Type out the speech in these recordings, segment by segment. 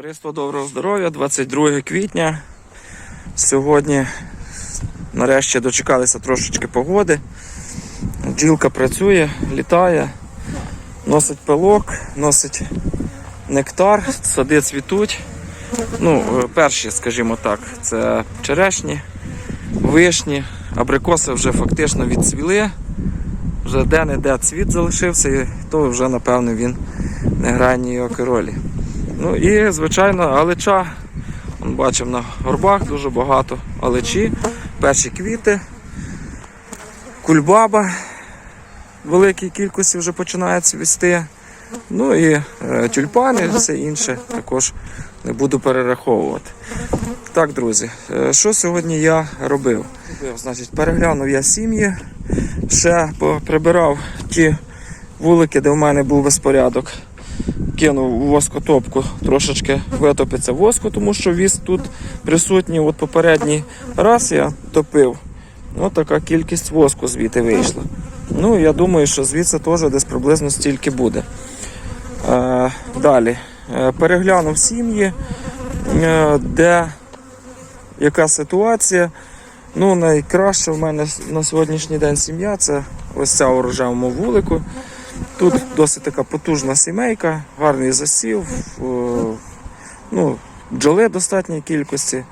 Товариство доброго здоров'я, 22 квітня. Сьогодні нарешті дочекалися трошечки погоди. Бджілка працює, літає, носить пилок, носить нектар, сади цвітуть. Ну, е, перші, скажімо так, це черешні, вишні, абрикоси вже фактично відцвіли. Вже де-не-де цвіт залишився, то вже, напевно, він не грає ніякої ролі. Ну і, звичайно, алеча. Вон Бачимо на горбах дуже багато алечі, перші квіти, кульбаба в великій кількості вже починає цвісти. Ну і е, тюльпани, все інше також не буду перераховувати. Так, друзі, е, що сьогодні я робив? Значить, переглянув я сім'ї, ще прибирав ті вулики, де в мене був безпорядок кинув воскотопку, трошечки витопиться воску, тому що віз тут присутній. От попередній раз я топив. Ось така кількість воску звідти вийшла. Ну, я думаю, що звідси теж десь приблизно стільки буде. Е, далі. Е, переглянув сім'ї, е, де яка ситуація. Ну, найкраще в мене на сьогоднішній день сім'я це ось ця у рожевому вулику. Тут досить така потужна сімейка, гарний засів, е, ну, бджоли достатньої кількості.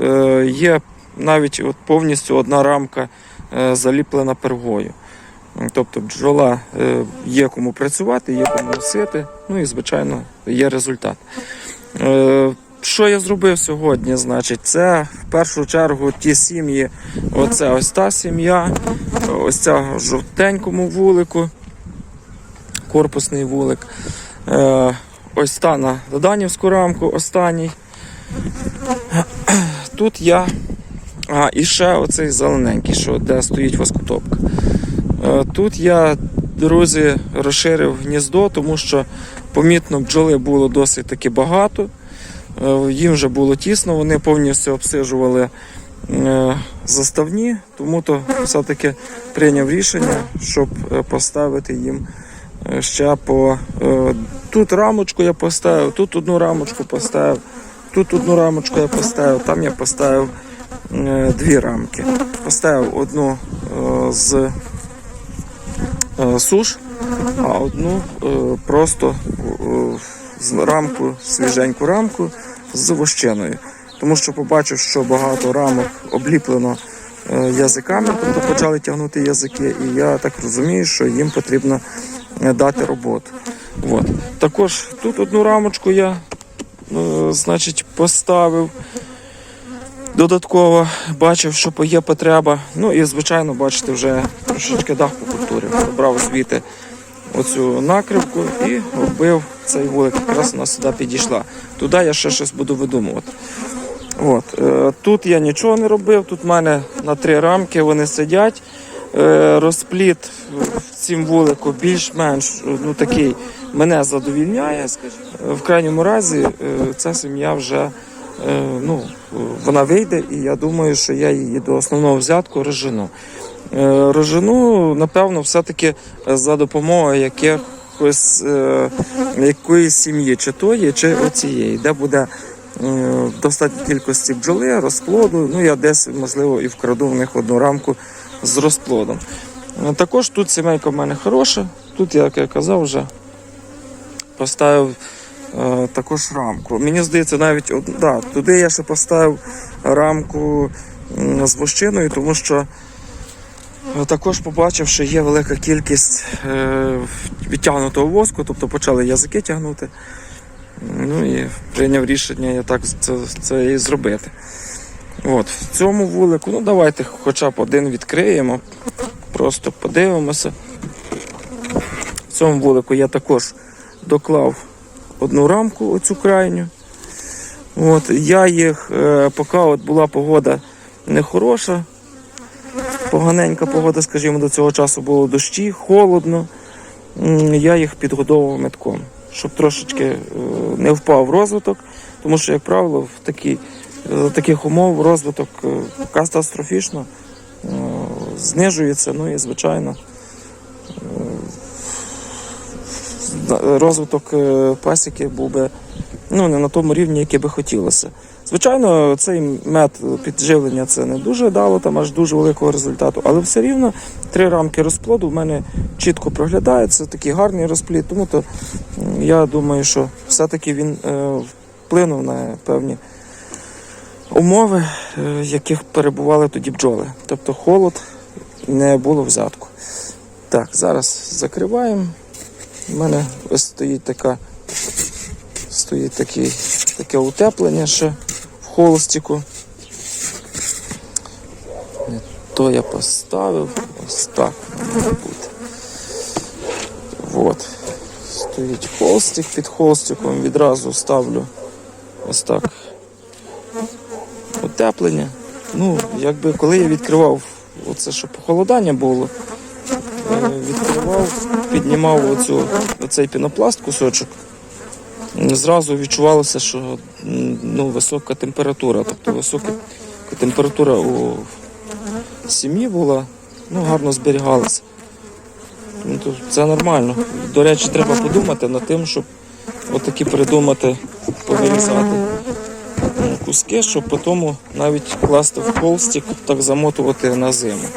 Е, Є навіть от повністю одна рамка е, заліплена пергою. Тобто бджола є кому працювати, є кому носити, ну і, звичайно, є результат. Що я зробив сьогодні? Значить, це в першу чергу ті сім'ї, оце ось та сім'я, ось ця жовтенькому вулику корпусний вулик. Е, ось та на Доданівську рамку останній. Тут я. А, і ще оцей зелененький, що де стоїть воскотопка. Е, тут я, друзі, розширив гніздо, тому що помітно бджоли було досить таки багато. Е, їм вже було тісно, вони повністю обсижували заставні, тому то все-таки прийняв рішення, щоб поставити їм ще по е, тут рамочку я поставив, тут одну рамочку поставив, тут одну рамочку я поставив, там я поставив е, дві рамки. Поставив одну е, з е, суш, а одну е, просто е, з рамку, свіженьку рамку з вощиною. Тому що побачив, що багато рамок обліплено е, язиками, тобто почали тягнути язики, і я так розумію, що їм потрібно е, дати роботу. От. Також тут одну рамочку я е, значить, поставив. Додатково бачив, що є потреба. Ну і звичайно, бачите, вже трошечки дах по культурі. Брав звідти оцю накривку і робив цей вулик. Якраз вона сюди підійшла. Туди я ще щось буду видумувати. От. е, Тут я нічого не робив, тут в мене на три рамки вони сидять. Е, Розпліт в цім вулику більш-менш ну, такий мене задовільняє. В крайньому разі е, ця сім'я вже е, ну, вона вийде, і я думаю, що я її до основного взятку розжену. Е, Розжену, напевно, все-таки за допомогою якихось е, якоїсь сім'ї, чи тої, чи оцієї, де буде е, достатньо кількості бджоли, розплоду. Ну, я десь, можливо, і вкраду в них одну рамку з розплодом. Е, Також тут сімейка в мене хороша. Тут, як я казав, вже поставив е, також рамку. Мені здається, навіть да, туди я ще поставив рамку з вощиною, тому що е, також побачив, що є велика кількість е, відтягнутого воску, тобто почали язики тягнути. Ну і прийняв рішення я так це, це і зробити. От, в цьому вулику, ну давайте хоча б один відкриємо, просто подивимося. В цьому вулику я також доклав одну рамку, оцю крайню. От, я їх, е, поки от була погода нехороша, поганенька погода, скажімо, до цього часу було дощі, холодно. Я їх підгодовував метком, щоб трошечки е, не впав розвиток, тому що, як правило, в такі, за таких умов розвиток е, катастрофічно е, знижується, ну і звичайно. е, розвиток е, пасіки був би ну, не на тому рівні, який би хотілося. Звичайно, цей мед підживлення це не дуже дало там аж дуже великого результату, але все рівно три рамки розплоду в мене чітко проглядається, такий гарний розплід. Тому то я думаю, що все-таки він е, вплинув на певні умови, е, в яких перебували тоді бджоли. Тобто холод не було взятку. Так, зараз закриваємо. У мене стоїть така стоїть такий, таке утеплення ще в холостіку. Не то я поставив, ось так має бути. От. Стоїть холстик, під холстиком відразу ставлю ось так утеплення. Ну, якби коли я відкривав оце, що похолодання було, е, відкривав, піднімав оцю, оцей пінопласт кусочок, зразу відчувалося, що ну, висока температура. Тобто висока температура у сім'ї була, ну, гарно зберігалася. Ну, це нормально. До речі, треба подумати над тим, щоб отакі придумати, повирізати куски, щоб потім навіть класти в холстик, так замотувати на зиму.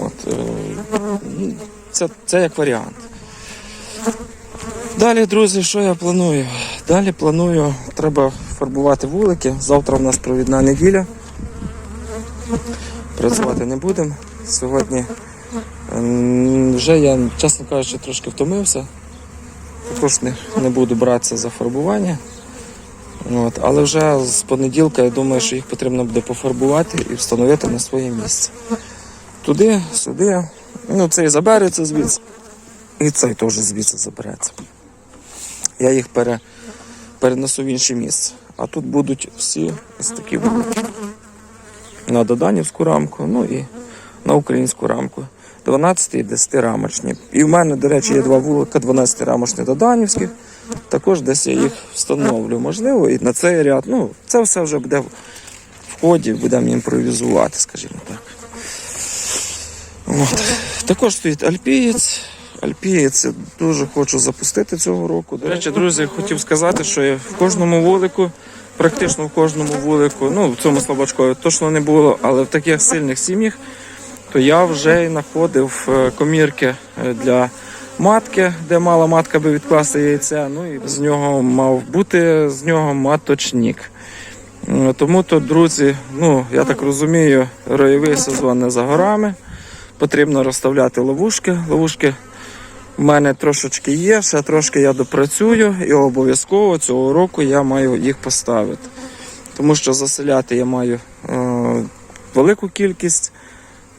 От, е, ну, це, це як варіант. Далі, друзі, що я планую? Далі планую, треба фарбувати вулики. Завтра в нас провідна неділя. Працювати не будемо. Сьогодні вже я, чесно кажучи, трошки втомився. Також не, не буду братися за фарбування. От, але вже з понеділка я думаю, що їх потрібно буде пофарбувати і встановити на своє місце. Туди, сюди. Ну, цей забереться звідси. І цей теж звідси забереться. Я їх пере, перенесу в інше місце. А тут будуть всі ось такі вулики. На доданівську рамку, ну і на українську рамку. 12 і 10 рамочні. І в мене, до речі, є два вулика 12 рамочних доданівських. Також десь я їх встановлю. Можливо, і на цей ряд. Ну, це все вже буде в ході, будемо імпровізувати, скажімо так. От. Також стоїть альпієць. Альпієць я дуже хочу запустити цього року. До речі, друзі, хотів сказати, що я в кожному вулику, практично в кожному вулику, ну в цьому слабачкові точно не було, але в таких сильних сім'ях, то я вже знаходив е, комірки е, для матки, де мала матка би відкласти яйця. Ну і з нього мав бути з нього маточник. Е, Тому то, друзі, ну я так розумію, ройовий сезон не за горами. Потрібно розставляти ловушки. Ловушки в мене трошечки є, ще трошки я допрацюю і обов'язково цього року я маю їх поставити. Тому що заселяти я маю е, велику кількість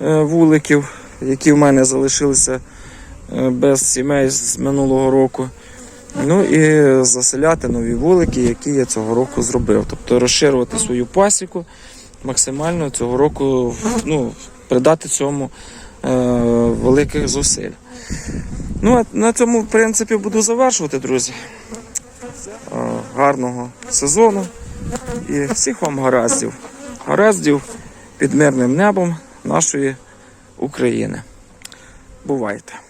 е, вуликів, які в мене залишилися без сімей з минулого року. Ну і заселяти нові вулики, які я цього року зробив. Тобто розширювати свою пасіку максимально цього року ну, придати цьому е, великих зусиль. Ну, а на цьому, в принципі, буду завершувати, друзі. Е, гарного сезону і всіх вам гараздів. Гараздів під мирним небом нашої України. Бувайте!